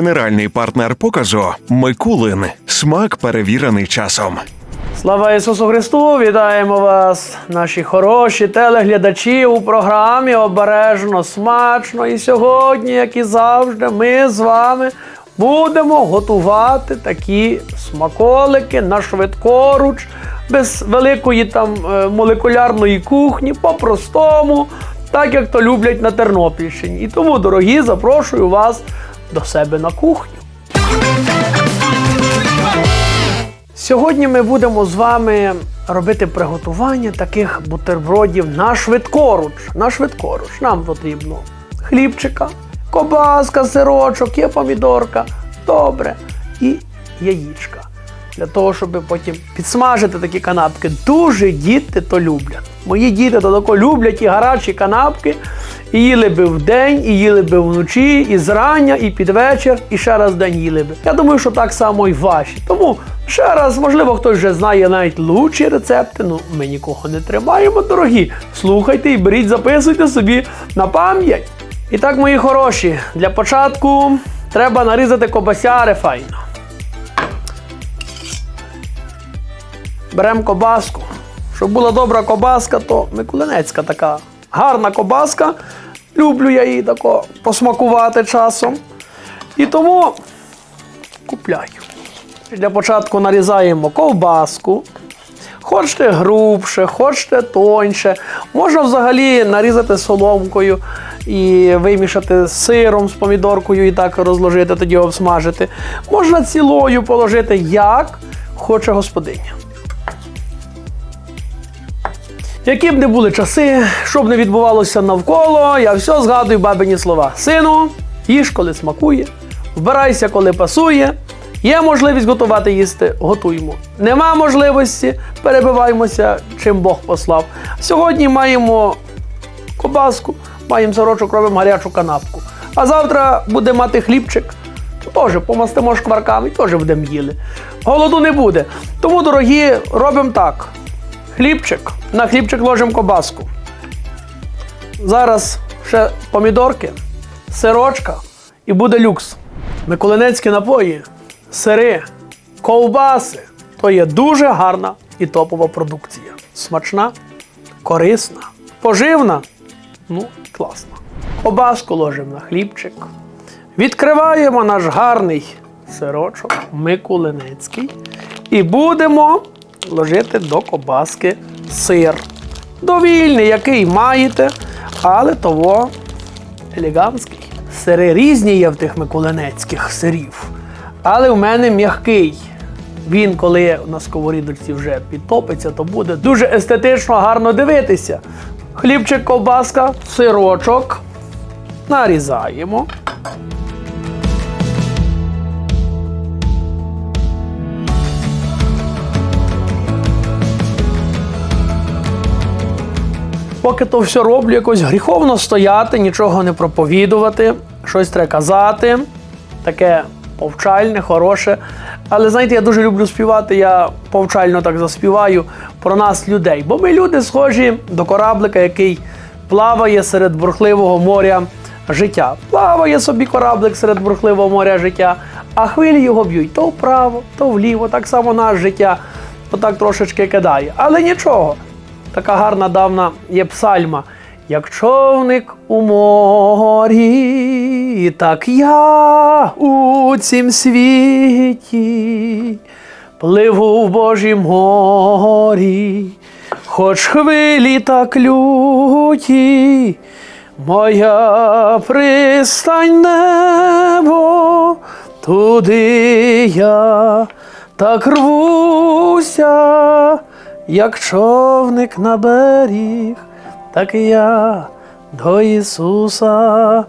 Генеральний партнер показу Микулин. Смак перевірений часом. Слава Ісусу Христу! Вітаємо вас, наші хороші телеглядачі у програмі Обережно смачно. І сьогодні, як і завжди, ми з вами будемо готувати такі смаколики на швидкоруч, без великої там е, молекулярної кухні, по-простому, так як то люблять на Тернопільщині. І тому, дорогі, запрошую вас до себе на кухню. Сьогодні ми будемо з вами робити приготування таких бутербродів на швидкоруч. На швидкоруч. Нам потрібно хлібчика, кобаска, сирочок, є помідорка. Добре. І яєчка. Для того, щоб потім підсмажити такі канапки. Дуже діти то люблять. Мої діти то тако люблять і гарячі канапки. І їли би вдень, і їли би вночі, і зрання, і під вечір, і ще раз день їли би. Я думаю, що так само і ваші. Тому ще раз, можливо, хтось вже знає навіть лучші рецепти. Ну, ми нікого не тримаємо, дорогі. Слухайте і беріть, записуйте собі на пам'ять. І так, мої хороші, для початку треба нарізати кобасяри файно. Беремо кобаску. Щоб була добра кобаска, то Миколинецька така гарна кобаска. Люблю я її тако посмакувати часом. І тому купляю. Для початку нарізаємо ковбаску. Хочете грубше, хочете тоньше. Можна взагалі нарізати соломкою і вимішати сиром, з помідоркою і так розложити, тоді обсмажити. Можна цілою положити, як хоче господиня. Які б не були часи, що б не відбувалося навколо, я все згадую бабині слова. Сину, їж, коли смакує, вбирайся, коли пасує. Є можливість готувати їсти, готуємо. Нема можливості, перебиваємося, чим Бог послав. Сьогодні маємо кобаску, маємо сорочок, робимо гарячу канапку. А завтра буде мати хлібчик, теж помастимо шкварками, теж будемо їли. Голоду не буде. Тому, дорогі, робимо так. Хлібчик. На хлібчик ложимо кобаску. Зараз ще помідорки, сирочка і буде люкс. Миколинецькі напої, сири, ковбаси то є дуже гарна і топова продукція. Смачна, корисна, поживна. Ну, класно. Кобаску ложимо на хлібчик. Відкриваємо наш гарний сирочок Миколинецький. І будемо ложити до кобаски сир. Довільний, який маєте, але того елегантський. Сири різні є в тих миколинецьких сирів. Але в мене м'який. Він, коли на сковорідочці вже підтопиться, то буде дуже естетично гарно дивитися. Хлібчик, ковбаска, сирочок. Нарізаємо. Поки то все роблю, якось гріховно стояти, нічого не проповідувати, щось треба казати, таке повчальне, хороше. Але знаєте, я дуже люблю співати, я повчально так заспіваю про нас, людей. Бо ми люди схожі до кораблика, який плаває серед бурхливого моря життя. Плаває собі кораблик серед бурхливого моря життя, а хвилі його б'ють то вправо, то вліво. Так само наше життя отак трошечки кидає. Але нічого. Така гарна давна є псальма. Як човник у морі, так я у цім світі пливу в Божім морі, хоч хвилі так люті, моя пристань небо, туди я так рвуся як човник на берег, так і я до Ісуса,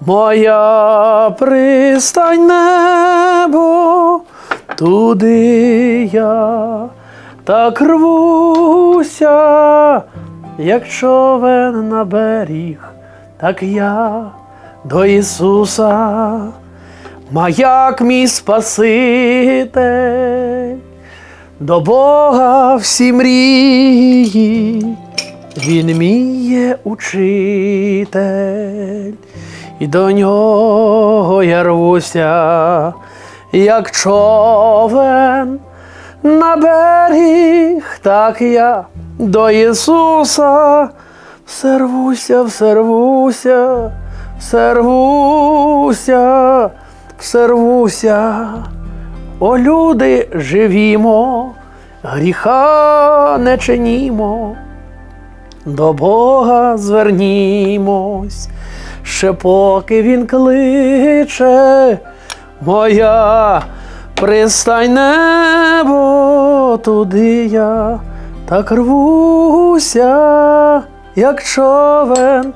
моя пристань небо, туди я так рвуся, як човен на берег, так я до Ісуса, маяк мій Спаситель. До Бога всі мрії, Він мій є учитель, і до нього я рвуся, як човен на берег, так я до Ісуса все рвуся, все рвуся, все рвуся, все рвуся. О, люди, живімо, гріха не чинімо, до Бога звернімось, ще поки він кличе, моя пристань небо, туди я так рвуся, як човен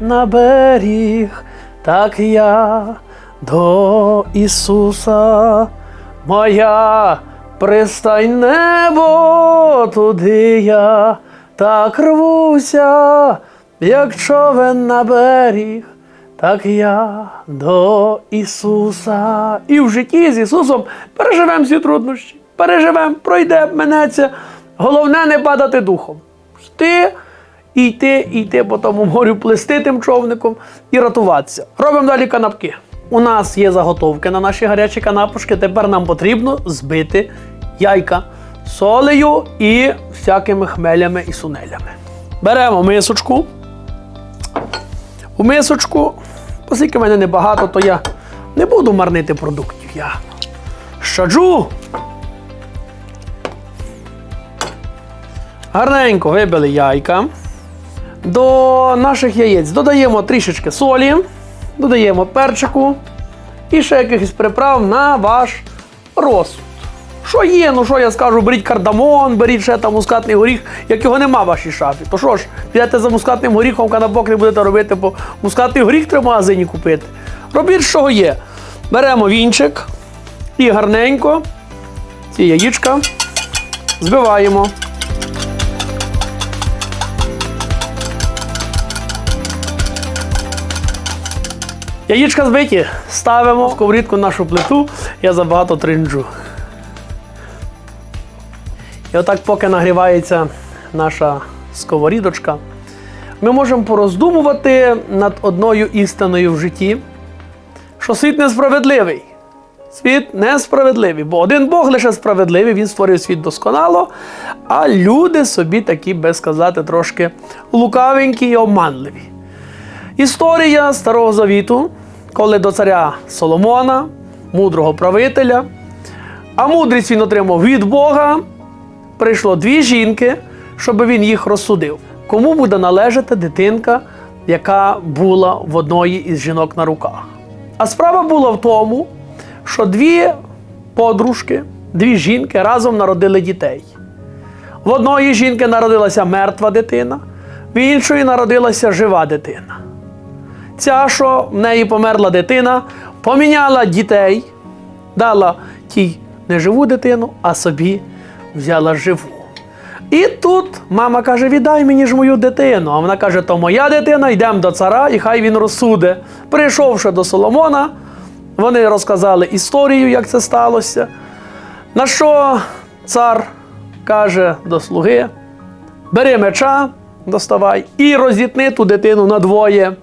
на берег, так я до Ісуса. Моя пристань небо, туди я так рвуся, як човен на берег, так я до Ісуса. І в житті з Ісусом переживемо всі труднощі, переживемо, пройде, минеться. Головне не падати духом. Ти йти, йти по тому морю, плести тим човником і рятуватися. Робимо далі канапки. У нас є заготовки на наші гарячі канапушки. Тепер нам потрібно збити яйка солею і всякими хмелями і сунелями. Беремо мисочку. У мисочку, оскільки в мене небагато, то я не буду марнити продуктів. Я щаджу. Гарненько вибили яйка. До наших яєць додаємо трішечки солі, додаємо перчику і ще якихось приправ на ваш розсуд. Що є, ну що я скажу, беріть кардамон, беріть ще там мускатний горіх, як його нема в вашій шафі. То що ж, підете за мускатним горіхом, канапок не будете робити, бо мускатний горіх треба в магазині купити. Робіть, що є. Беремо вінчик і гарненько ці яєчка збиваємо. Яєчка збиті, ставимо в коврітку нашу плиту, я забагато тринджу. І отак, поки нагрівається наша сковорідочка, ми можемо пороздумувати над одною істиною в житті, що світ несправедливий. Світ несправедливий, бо один Бог лише справедливий, він створив світ досконало, а люди собі такі, би сказати, трошки лукавенькі і обманливі. Історія Старого Завіту, коли до царя Соломона, мудрого правителя, а мудрість він отримав від Бога, прийшло дві жінки, щоб він їх розсудив. Кому буде належати дитинка, яка була в одної із жінок на руках? А справа була в тому, що дві подружки, дві жінки разом народили дітей. В одної жінки народилася мертва дитина, в іншої народилася жива дитина. Ця, що в неї померла дитина, поміняла дітей, дала тій неживу дитину, а собі взяла живу. І тут мама каже: віддай мені ж мою дитину. А вона каже: то моя дитина, йдемо до цара, і хай він розсуде. Прийшовши до Соломона, вони розказали історію, як це сталося. На що цар каже до слуги: бери меча, доставай, і розітни ту дитину надвоє.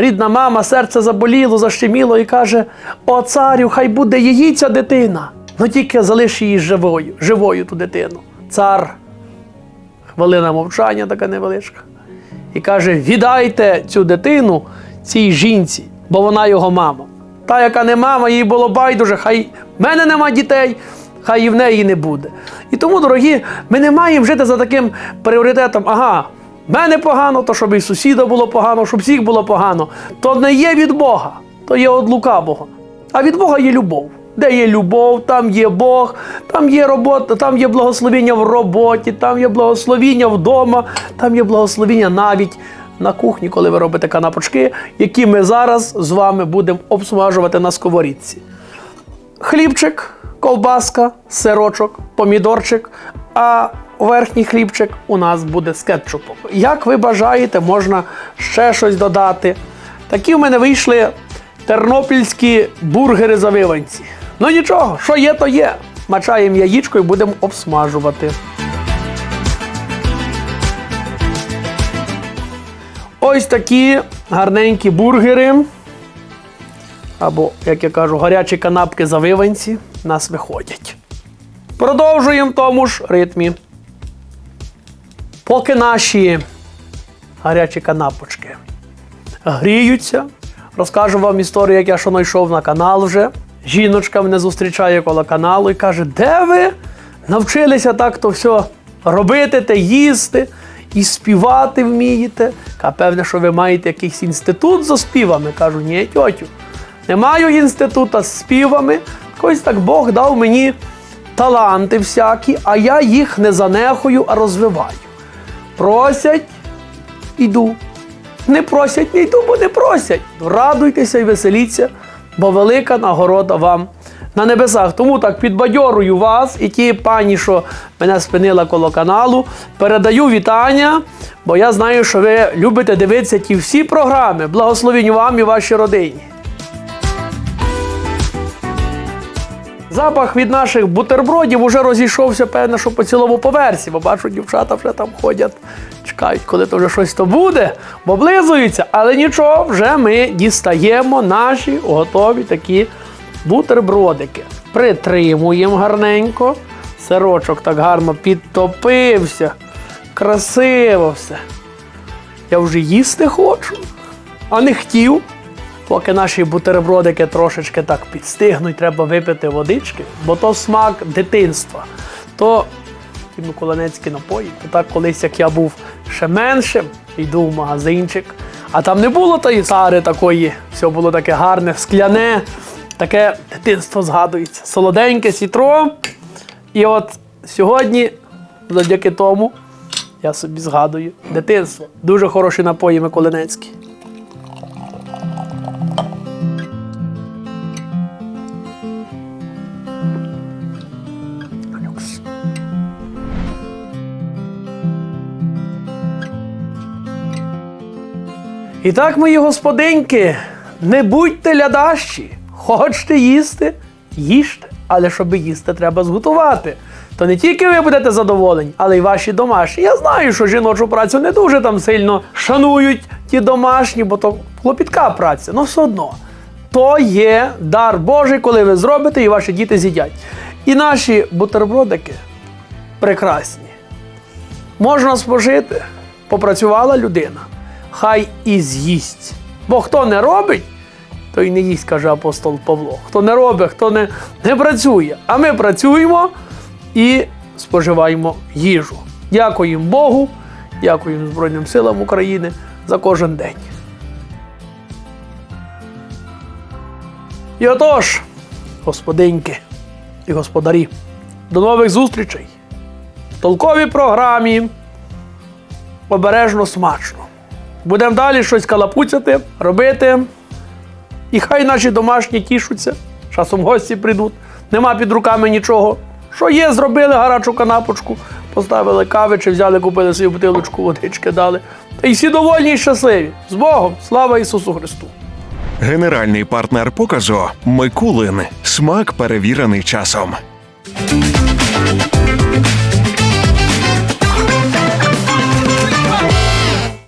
Рідна мама, серце заболіло, защеміло і каже: О, царю, хай буде її ця дитина. Ну тільки залиш її живою, живою ту дитину. Цар, хвилина мовчання така невеличка, і каже: віддайте цю дитину цій жінці, бо вона його мама. Та, яка не мама, їй було байдуже, хай в мене нема дітей, хай і в неї не буде. І тому, дорогі, ми не маємо жити за таким пріоритетом. Ага, мене погано, то щоб і сусіда було погано, щоб всіх було погано. То не є від Бога, то є від лукавого. А від Бога є любов. Де є любов, там є Бог, там є робота, там є благословіння в роботі, там є благословіння вдома, там є благословіння навіть на кухні, коли ви робите канапочки, які ми зараз з вами будемо обсмажувати на сковорідці. Хлібчик, ковбаска, сирочок, помідорчик, а верхній хлібчик у нас буде з кетчупом. Як ви бажаєте, можна ще щось додати. Такі в мене вийшли тернопільські бургери завиванці. Ну нічого, що є, то є. Мачаємо яєчко і будемо обсмажувати. Ось такі гарненькі бургери або, як я кажу, гарячі канапки завиванці нас виходять. Продовжуємо в тому ж ритмі. Поки наші гарячі канапочки гріються, розкажу вам історію, як я що йшов на канал вже. Жіночка мене зустрічає коло каналу і каже: де ви навчилися так то все робити та їсти і співати вмієте? Ка певне, що ви маєте якийсь інститут за співами. Кажу, ні, тьотю, не маю інститута з співами. Ось так Бог дав мені таланти всякі, а я їх не занехую, а розвиваю. Просять, іду. Не просять, не йду, бо не просять. Радуйтеся і веселіться, бо велика нагорода вам на небесах. Тому так підбадьорую вас і ті пані, що мене спинила коло каналу, передаю вітання, бо я знаю, що ви любите дивитися ті всі програми. Благословінь вам і вашій родині. Запах від наших бутербродів уже розійшовся, певно, що по цілому поверсі, бо бачу, дівчата вже там ходять, чекають, коли то вже щось то буде, бо облизуються. Але нічого, вже ми дістаємо наші готові такі бутербродики. Притримуємо гарненько. Сирочок так гарно підтопився. Красиво все. Я вже їсти хочу, а не хотів. Поки наші бутербродики трошечки так підстигнуть, треба випити водички, бо то смак дитинства. То ті миколинецькі напої, то так колись, як я був ще меншим, йду в магазинчик, а там не було тої тари такої, все було таке гарне, скляне, таке дитинство згадується. Солоденьке сітро. І от сьогодні, завдяки тому, я собі згадую дитинство. Дуже хороші напої миколинецькі. І так, мої господинки, не будьте лядащі. Хочете їсти, їжте. Але щоб їсти, треба зготувати. То не тільки ви будете задоволені, але й ваші домашні. Я знаю, що жіночу працю не дуже там сильно шанують ті домашні, бо то клопітка праця. Ну все одно. То є дар Божий, коли ви зробите і ваші діти з'їдять. І наші бутербродики прекрасні. Можна спожити, попрацювала людина, хай і з'їсть. Бо хто не робить, то й не їсть, каже апостол Павло. Хто не робить, хто не, не працює. А ми працюємо і споживаємо їжу. Дякуємо Богу, дякуємо Збройним силам України за кожен день. І отож, господиньки і господарі, до нових зустрічей! В толковій програмі обережно смачно. Будемо далі щось калапуцяти, робити. І хай наші домашні тішуться. Часом гості прийдуть, нема під руками нічого. Що є, зробили гарячу канапочку, поставили кави чи взяли, купили свою бутилочку, водички дали. Та й всі довольні і щасливі. З Богом! Слава Ісусу Христу! Генеральний партнер показу Микулин. Смак перевірений часом.